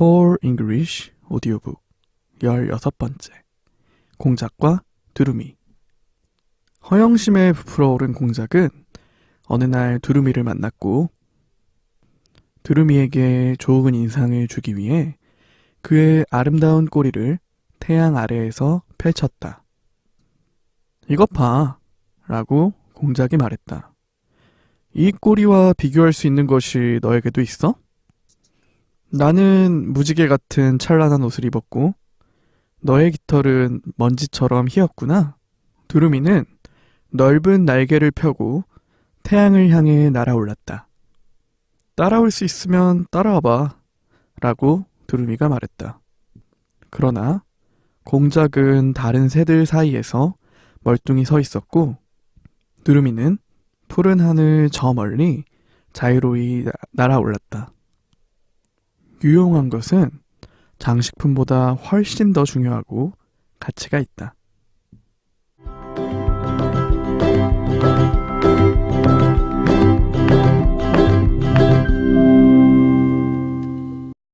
Core English 오디오북 16번째 공작과 두루미 허영심에 부풀어 오른 공작은 어느 날 두루미를 만났고 두루미에게 좋은 인상을 주기 위해 그의 아름다운 꼬리를 태양 아래에서 펼쳤다. 이것 봐. 라고 공작이 말했다. 이 꼬리와 비교할 수 있는 것이 너에게도 있어? 나는 무지개 같은 찬란한 옷을 입었고, 너의 깃털은 먼지처럼 희었구나. 두루미는 넓은 날개를 펴고 태양을 향해 날아올랐다. 따라올 수 있으면 따라와봐. 라고 두루미가 말했다. 그러나 공작은 다른 새들 사이에서 멀뚱히 서 있었고, 두루미는 푸른 하늘 저 멀리 자유로이 나- 날아올랐다. 유용한 것은 장식품보다 훨씬 더 중요하고 가치가 있다.